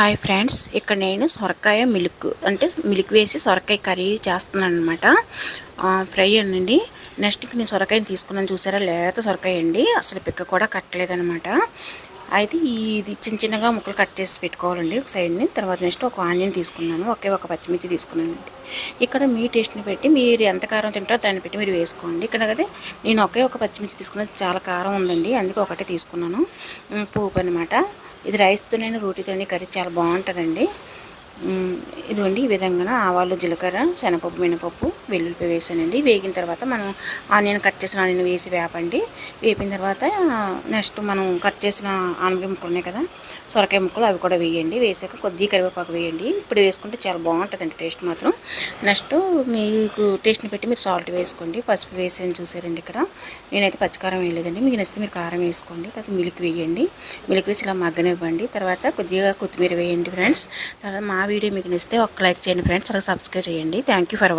Hi friends ఇక్కడ నేను సొరకాయ మిల్క్ అంటే మిల్క్ వేసి సొరకాయ కర్రీ చేస్తున్నాను అనమాట ఫ్రై అండి నెక్స్ట్ నేను సొరకాయని తీసుకున్నాను చూసారా? లేత సొరకాయ అండి. అసలు పిక్క కూడా కట్టలేదనమాట అయితే ఇది చిన్న చిన్నగా ముక్కలు కట్ చేసి పెట్టుకోవాలండి ఒక సైడ్ని తర్వాత నెక్స్ట్ ఒక ఆనియన్ తీసుకున్నాను. ఒకే ఒక పచ్చిమిర్చి తీసుకున్నాను ఇక్కడ మీ టేస్ట్ని పెట్టి మీరు ఎంత కారం తింటారో దాన్ని పెట్టి మీరు వేసుకోండి. ఇక్కడ కదా నేను ఒకే ఒక పచ్చిమిర్చి తీసుకున్నది చాలా కారం ఉందండి. అందుకే ఒకటే తీసుకున్నాను. పువ్వు అనమాట ఇది రైస్తోనైనా రోటీతోనే కర్రీ చాలా బాగుంటుందండి. ఇదిగోండి ఈ విధంగా ఆవాలు జీలకర్ర శనగపప్పు మినపప్పు వెల్లుల్లిపై వేసానండి. వేగిన తర్వాత మనం ఆనియన్ కట్ చేసిన ఆనియన్ వేసి వేపండి. వేపిన తర్వాత నెక్స్ట్ మనం కట్ చేసిన ఆనపకాయ ముక్కలు ఉన్నాయి కదా సొరకాయ ముక్కలు అవి కూడా వేయండి. వేసాక కొద్దిగా కరివేపాకు వేయండి. ఇప్పుడు వేసుకుంటే చాలా బాగుంటుందండి టేస్ట్ మాత్రం. నెక్స్ట్ మీకు టేస్ట్ని పెట్టి మీరు సాల్ట్ వేసుకోండి. పసుపు వేసి చూసారండి ఇక్కడ. నేనైతే పచ్చికారం వేయలేదండి. మీకు నచ్చితే మీరు కారం వేసుకోండి. తర్వాత మిల్క్ వేయండి. మిల్క్ వేసి ఇలా మగ్గనివ్వండి. తర్వాత కొద్దిగా కొత్తిమీర వేయండి ఫ్రెండ్స్. తర్వాత మా వీడియో మీకు నచ్చితే ఒక లైక్ చేయండి ఫ్రెండ్స్. అలాగే సబ్స్క్రైబ్ చేయండి. Thank for watching